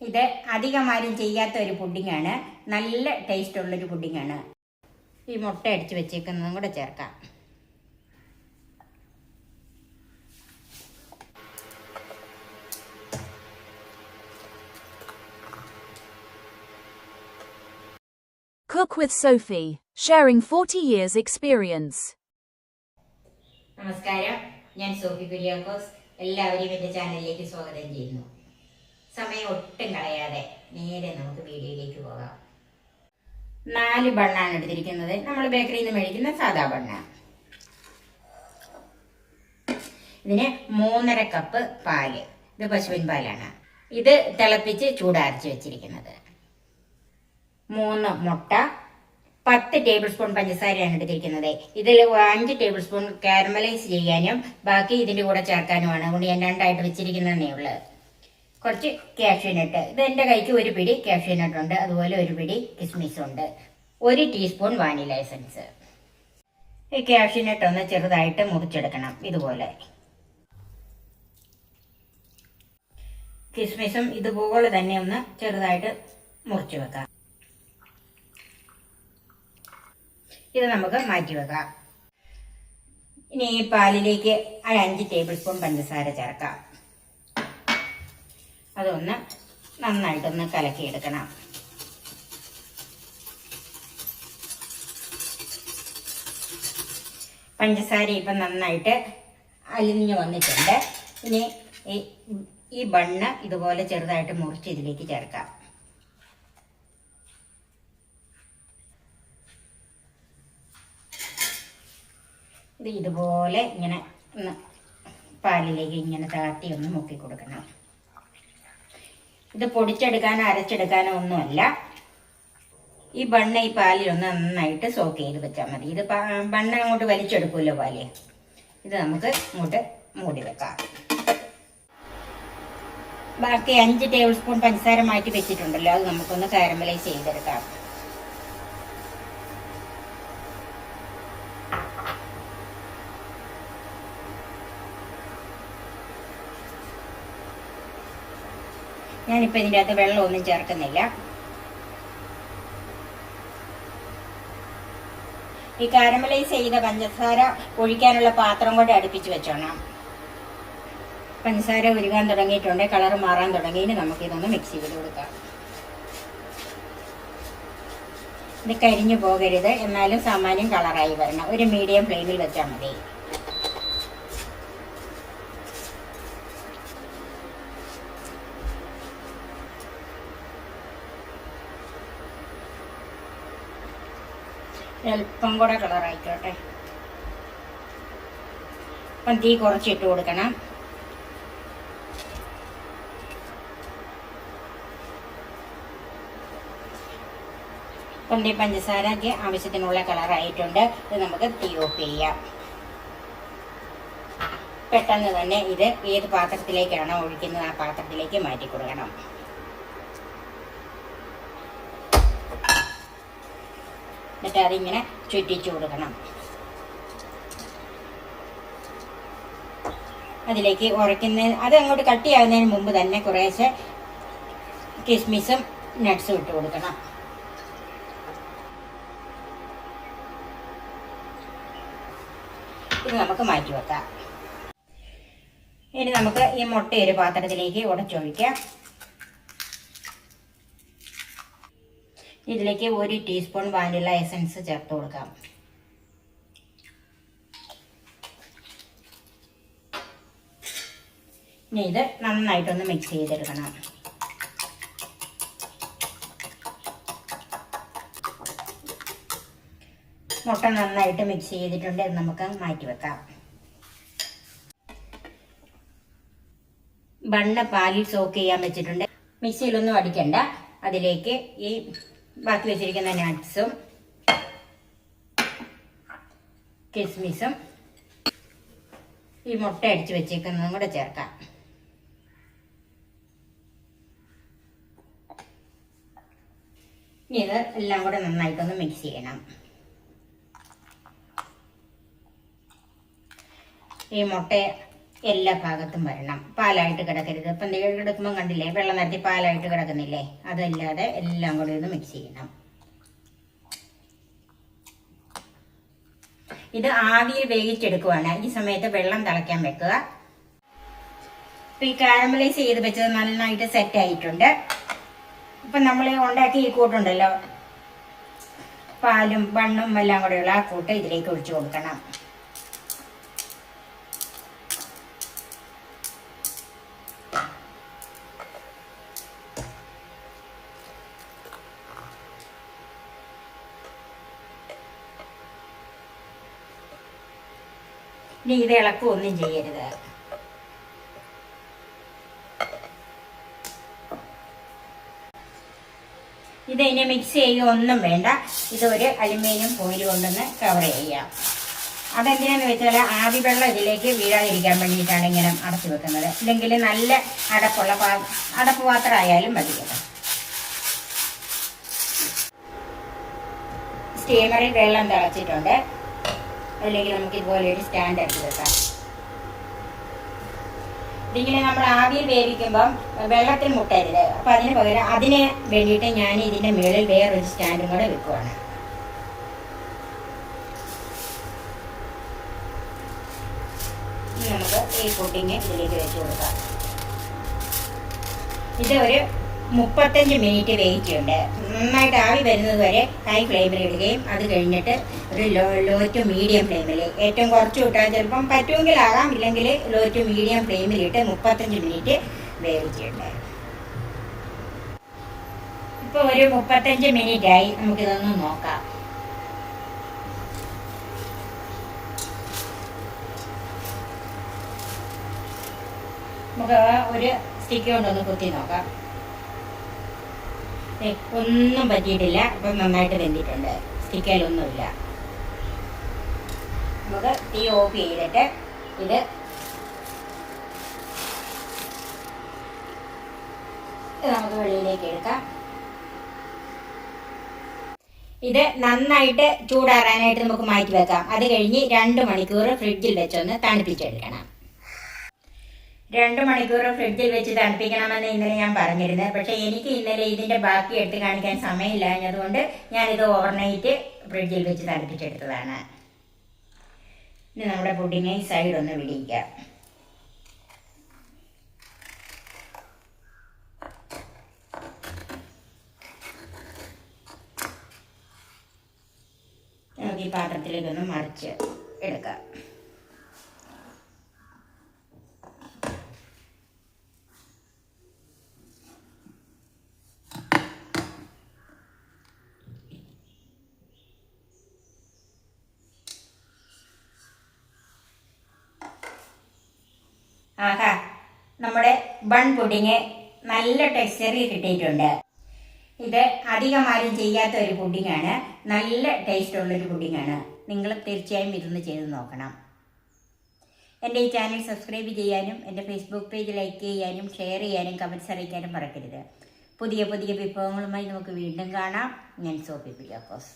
ഇത് അധികം ആരും ചെയ്യാത്ത ഒരു പുഡിങ്ങാണ് നല്ല ടേസ്റ്റ് ഉള്ളൊരു പുഡിങ്ങാണ് ഈ മുട്ട അടിച്ച് വെച്ചേക്കുന്നതും കൂടെ ചേർക്കാം. Cook with Sophie, sharing 40 years experience. നമസ്കാരം. ഞാൻ സോഫി കുര്യാക്കോസ്. എല്ലാവരെയും എന്റെ ചാനലിലേക്ക് സ്വാഗതം ചെയ്യുന്നു. സമയം ഒട്ടും കളയാതെ നേരെ നമുക്ക് വീഡിയോയിലേക്ക് പോകാം. നാല് ബണ്ണാണ് എടുത്തിരിക്കുന്നത്. നമ്മൾ ബേക്കറിയിൽ നിന്ന് മേടിക്കുന്ന സാദാ ബണ്ണ. ഇതിന് മൂന്നര കപ്പ് പാൽ. ഇത് പശുവിൻ പാലാണ്. ഇത് തിളപ്പിച്ച് ചൂടാരച്ച് വെച്ചിരിക്കുന്നത്. മൂന്ന് മുട്ട. പത്ത് ടേബിൾ സ്പൂൺ പഞ്ചസാരയാണ് എടുത്തിരിക്കുന്നത്. ഇതിൽ അഞ്ച് ടേബിൾ സ്പൂൺ കാരമലൈസ് ചെയ്യാനും ബാക്കി ഇതിന്റെ കൂടെ ചേർക്കാനുമാണ്. അതുകൊണ്ട് ഞാൻ രണ്ടായിട്ട് വെച്ചിരിക്കുന്നതന്നേ ഉള്ളത് കുറച്ച് കാഷ്യൂനട്ട് ഇത് എന്റെ കൈക്ക് ഒരു പിടി കാഷ്യൂനട്ട് ഉണ്ട് അതുപോലെ ഒരു പിടി കിസ്മിസ് ഉണ്ട്. ഒരു ടീസ്പൂൺ വാനില എസൻസ് ഈ കാഷ്യൂനട്ട് ഒന്ന് ചെറുതായിട്ട് മുറിച്ചെടുക്കണം. ഇതുപോലെ. കിസ്മിസും ഇതുപോലെ തന്നെ ഒന്ന് ചെറുതായിട്ട് മുറിച്ചു വെക്കാം. ഇത് നമുക്ക് മാറ്റി വെക്കാം. ഇനി ഈ പാലിലേക്ക് ഒരു അഞ്ച് ടേബിൾ സ്പൂൺ പഞ്ചസാര ചേർക്കാം. അതൊന്ന് നന്നായിട്ടൊന്ന് കലക്കിയെടുക്കണം. പഞ്ചസാര ഇപ്പം നന്നായിട്ട് അലിഞ്ഞു വന്നിട്ടുണ്ട്. ഇനി ഈ ബണ്ണ് ഇതുപോലെ ചെറുതായിട്ട് മുറിച്ച് ഇതിലേക്ക് ചേർക്കാം. ഇത് ഇതുപോലെ ഇങ്ങനെ പാലിലേക്ക് ഇങ്ങനെ താട്ടി ഒന്ന് മുക്കി കൊടുക്കണം. ഇത് പൊടിച്ചെടുക്കാനോ അരച്ചെടുക്കാനോ ഒന്നുമല്ല. ഈ ബണ്ണ ഈ പാലിൽ ഒന്ന് നന്നായിട്ട് സോക്ക് ചെയ്ത് വെച്ചാൽ മതി. ഇത് ബണ്ണ അങ്ങോട്ട് വലിച്ചെടുക്കുമല്ലോ പാൽ. ഇത് നമുക്ക് ഇങ്ങോട്ട് മൂടി വെക്കാം. ബാക്കി അഞ്ച് ടേബിൾ സ്പൂൺ പഞ്ചസാര മാറ്റി വെച്ചിട്ടുണ്ടല്ലോ. അത് നമുക്കൊന്ന് കാരമലൈസ് ചെയ്തെടുക്കാം. ഞാനിപ്പോൾ ഇതിന്റെ അകത്ത് വെള്ളമൊന്നും ചേർക്കുന്നില്ല. ഈ കാരമലൈസ് ചെയ്ത പഞ്ചസാര ഒഴിക്കാനുള്ള പാത്രം കൊണ്ട് അടുപ്പിച്ച് വെച്ചോണം. പഞ്ചസാര ഉരുകാൻ തുടങ്ങിയിട്ടുണ്ട് കളർ മാറാൻ തുടങ്ങി. ഇനി നമുക്കിതൊന്ന് മിക്സ് ചെയ്ത് കൊടുക്കാം. ഇത് കരിഞ്ഞു പോകരുത്. എന്നാലും സാമാന്യം കളറായി വരണം. ഒരു മീഡിയം ഫ്ലെയിമിൽ വെച്ചാൽ മതി. അല്പം കൂടെ കളറായിക്കോട്ടെ അപ്പം തീ കുറച്ചിട്ട് കൊടുക്കണം. അപ്പം ഈ പഞ്ചസാരക്ക് ആവശ്യത്തിനുള്ള കളറായിട്ടുണ്ട് ഇത് നമുക്ക് തീ ഓഫ് ചെയ്യാം. പെട്ടെന്ന് തന്നെ ഇത് ഏത് പാത്രത്തിലേക്കാണോ ഒഴിക്കുന്നത് ആ പാത്രത്തിലേക്ക് മാറ്റി കൊടുക്കണം. എന്നിട്ട് അതിങ്ങനെ ചുറ്റിച്ചു കൊടുക്കണം. അതിലേക്ക് ഉറയ്ക്കുന്ന അത് അങ്ങോട്ട് കട്ടിയാകുന്നതിന് മുമ്പ് തന്നെ കുറേശ്ശെ കിസ്മിസും നട്ട്സും ഇട്ട് കൊടുക്കണം. ഇത് നമുക്ക് മാറ്റി വെക്കാം. ഇനി നമുക്ക് ഈ മുട്ട ഒരു പാത്രത്തിലേക്ക് ഉടച്ചൊഴിക്കാം. ഇതിലേക്ക് ഒരു ടീസ്പൂൺ വാനില എസൻസ് ചേർത്ത് കൊടുക്കാം. ഇനി ഇത് നന്നായിട്ടൊന്ന് മിക്സ് ചെയ്തെടുക്കണം. മുട്ട നന്നായിട്ട് മിക്സ് ചെയ്തിട്ടുണ്ട് നമുക്ക് മാറ്റി വെക്കാം. ബണ്ണ പാലിൽ സോക്ക് ചെയ്യാൻ വെച്ചിട്ടുണ്ട്. മിക്സിയിലൊന്നും അടിക്കണ്ട. അതിലേക്ക് ഈ ബാക്കി വെച്ചിരിക്കുന്ന നട്ട്സും കിസ്മിസും ഈ മുട്ട അടിച്ച് വെച്ചേക്കുന്നതും കൂടെ ചേർക്കാം. ഇനി ഇത് എല്ലാം കൂടെ നന്നായിട്ടൊന്ന് മിക്സ് ചെയ്യണം. ഈ മുട്ട എല്ലാ ഭാഗത്തും വരണം. പാലായിട്ട് കിടക്കരുത്. ഇപ്പം നീഴ് കിടക്കുമ്പോൾ കണ്ടില്ലേ വെള്ളം നിരത്തി പാലായിട്ട് കിടക്കുന്നില്ലേ? അതല്ലാതെ എല്ലാം കൂടി ഒന്ന് മിക്സ് ചെയ്യണം. ഇത് ആവിയിൽ വേവിച്ചെടുക്കുവാണ്. ഈ സമയത്ത് വെള്ളം തിളയ്ക്കാൻ വെക്കുക. ഇപ്പം ഈ കാരമലൈസ് ചെയ്ത് വെച്ചത് നന്നായിട്ട് സെറ്റ് ആയിട്ടുണ്ട്. ഇപ്പം നമ്മൾ ഉണ്ടാക്കി ഈ കൂട്ടുണ്ടല്ലോ. പാലും ബണ്ണും എല്ലാം കൂടെയുള്ള ആ കൂട്ട് ഇതിലേക്ക് ഒഴിച്ചു കൊടുക്കണം. ഇനി ഇത് ഒന്നും ചെയ്യരുത്. ഇത് ഇനി മിക്സ് ചെയ്യുക ഒന്നും വേണ്ട. ഇതൊരു അലുമിനിയം ഫോയിൽ കൊണ്ടൊന്ന് കവർ ചെയ്യാം അതെന്തിനാന്ന് വെച്ചാൽ ആവി വെള്ളം ഇതിലേക്ക് വീഴാതിരിക്കാൻ വേണ്ടിയിട്ടാണ് ഇങ്ങനെ അടച്ചു വെക്കുന്നത്. ഇല്ലെങ്കിൽ നല്ല അടപ്പുള്ള പാ അടപ്പ് പാത്രമായാലും മതി കേട്ടോ സ്റ്റീമറിൽ വെള്ളം തിളച്ചിട്ടുണ്ട്. അല്ലെങ്കിൽ നമുക്ക് ഇതുപോലെ ഒരു സ്റ്റാൻഡ് എടുത്ത് വെക്കാം. ഇതിങ്ങനെ നമ്മൾ ആവിയിൽ വേവിക്കുമ്പം വെള്ളത്തിൽ മുട്ടരുത്. അപ്പം അതിന് പകരം അതിന് വേണ്ടിയിട്ട് ഞാൻ ഇതിന്റെ മുകളിൽ വേറൊരു സ്റ്റാൻഡും കൂടെ വെക്കുവാണ്. നമുക്ക് ഈ പുഡിങ് ഇതിലേക്ക് വെച്ച് കൊടുക്കാം. ഇത് ഒരു മുപ്പത്തഞ്ച് മിനിറ്റ് വെയിറ്റ് ഉണ്ട്. നന്നായിട്ട് ആവി വരുന്നത് വരെ ഹൈ ഫ്ലെയിമിൽ ഇടുകയും അത് കഴിഞ്ഞിട്ട് ഒരു ലോ ലോ ടു മീഡിയം ഫ്ലെയിമിൽ ഏറ്റവും കുറച്ച് വിട്ടാൽ ചിലപ്പം പറ്റുമെങ്കിൽ ആകാം. ഇല്ലെങ്കിൽ ലോ ടു മീഡിയം ഫ്ലെയിമിലിട്ട് മുപ്പത്തഞ്ച് മിനിറ്റ് വേവിച്ചിട്ടുണ്ട് ഇപ്പോൾ ഒരു മുപ്പത്തഞ്ച് മിനിറ്റ് ആയി. നമുക്കിതൊന്ന് നോക്കാം. നമുക്ക് ഒരു സ്റ്റിക്ക് കൊണ്ടൊന്ന് കുത്തി നോക്കാം. ഒന്നും പറ്റിയിട്ടില്ല. അപ്പം നന്നായിട്ട് വെന്തിട്ടുണ്ട്. സ്റ്റിക്കയിലൊന്നുമില്ല നമുക്ക് തീ ഓഫ് ചെയ്തിട്ട് ഇത് ഇത് നമുക്ക് വെളിയിലേക്ക് എടുക്കാം. ഇത് നന്നായിട്ട് ചൂടാറാനായിട്ട് നമുക്ക് മാറ്റി വെക്കാം. അത് കഴിഞ്ഞ് രണ്ട് മണിക്കൂർ ഫ്രിഡ്ജിൽ വെച്ചൊന്ന് തണുപ്പിച്ചെടുക്കണം. രണ്ട് മണിക്കൂർ ഫ്രിഡ്ജിൽ വെച്ച് തണുപ്പിക്കണമെന്ന് ഇന്നലെ ഞാൻ പറഞ്ഞിരുന്നത്. പക്ഷെ എനിക്ക് ഇന്നലെ ഇതിന്റെ ബാക്കി എടുത്ത് കാണിക്കാൻ സമയമില്ലാഞ്ഞതുകൊണ്ട് ഞാനിത് ഓവർനൈറ്റ് ഫ്രിഡ്ജിൽ വെച്ച് തണുപ്പിച്ചെടുത്തതാണ്. ഇനി നമ്മുടെ പുഡിങ് ഈ സൈഡ് ഒന്ന് വിടിയിക്കാം നമുക്ക് ഈ പാത്രത്തിലേക്കൊന്ന് മറിച്ച് എടുക്കാം. ആഹാ നമ്മുടെ ബൺ പുഡിങ് നല്ല ടെക്സ്ചറിൽ കിട്ടിയിട്ടുണ്ട്. ഇത് അധികം ആരും ചെയ്യാത്ത ഒരു പുഡിങ്ങാണ് നല്ല ടേസ്റ്റ് ഉള്ളൊരു പുഡിങ്ങാണ് നിങ്ങൾ തീർച്ചയായും ഇതൊന്ന് ചെയ്ത് നോക്കണം. എന്റെ ഈ ചാനൽ സബ്സ്ക്രൈബ് ചെയ്യാനും എന്റെ ഫേസ്ബുക്ക് പേജ് ലൈക്ക് ചെയ്യാനും ഷെയർ ചെയ്യാനും കമൻസ് അറിയിക്കാനും മറക്കരുത്. പുതിയ പുതിയ വിഭവങ്ങളുമായി നമുക്ക് വീണ്ടും കാണാം. ഞാൻ സോഫി പിയാക്കോസ്